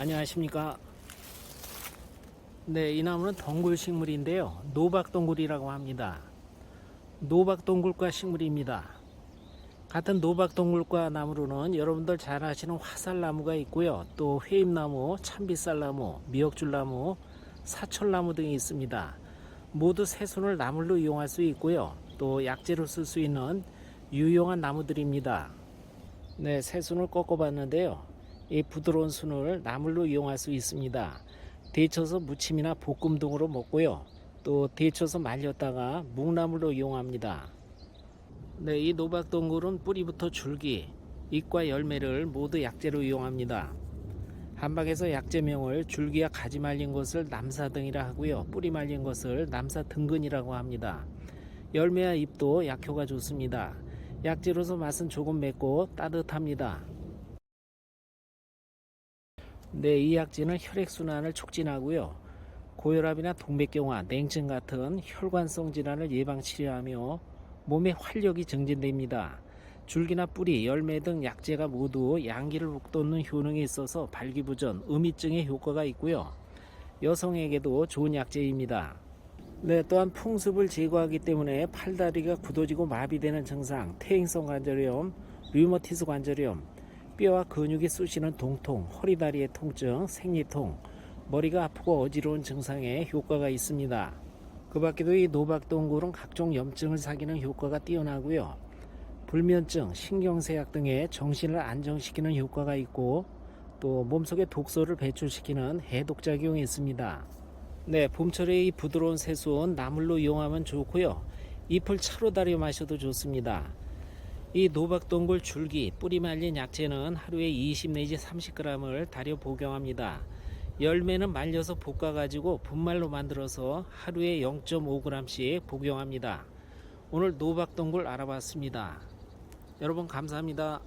안녕하십니까. 네, 이 나무는 덩굴 식물인데요. 노박덩굴이라고 합니다. 노박덩굴과 식물입니다. 같은 노박덩굴과 나무로는 여러분들 잘 아시는 화살나무가 있고요. 또 회임나무, 참빗살나무, 미역줄나무, 사철나무 등이 있습니다. 모두 새순을 나물로 이용할 수 있고요. 또 약재로 쓸 수 있는 유용한 나무들입니다. 네, 새순을 꺾어 봤는데요. 이 부드러운 순을 나물로 이용할 수 있습니다. 데쳐서 무침이나 볶음 등으로 먹고요. 또 데쳐서 말렸다가 묵나물로 이용합니다. 네, 이 노박동굴은 뿌리부터 줄기, 잎과 열매를 모두 약재로 이용합니다. 한방에서 약재명을 줄기와 가지 말린 것을 남사등이라 하고요. 뿌리 말린 것을 남사등근이라고 합니다. 열매와 잎도 약효가 좋습니다. 약재로서 맛은 조금 맵고 따뜻합니다. 네, 이 약재는 혈액순환을 촉진하고요. 고혈압이나 동맥경화, 냉증 같은 혈관성 질환을 예방 치료하며 몸의 활력이 증진됩니다. 줄기나 뿌리, 열매 등 약재가 모두 양기를 북돋는 효능이 있어서 발기부전, 음이증에 효과가 있고요. 여성에게도 좋은 약재입니다. 네, 또한 풍습을 제거하기 때문에 팔다리가 굳어지고 마비되는 증상, 퇴행성 관절염, 류머티스 관절염, 뼈와 근육이 쑤시는 동통, 허리다리의 통증, 생리통, 머리가 아프고 어지러운 증상에 효과가 있습니다. 그 밖에도 이 노박동굴은 각종 염증을 사기는 효과가 뛰어나고요. 불면증, 신경쇠약 등의 정신을 안정시키는 효과가 있고 또 몸속에 독소를 배출시키는 해독작용이 있습니다. 네, 봄철에 이 부드러운 새순 나물로 이용하면 좋고요. 잎을 차로 달여 마셔도 좋습니다. 이 노박동굴 줄기, 뿌리 말린 약재는 하루에 20 내지 30g을 달여 복용합니다. 열매는 말려서 볶아가지고 분말로 만들어서 하루에 0.5g씩 복용합니다. 오늘 노박동굴 알아봤습니다. 여러분 감사합니다.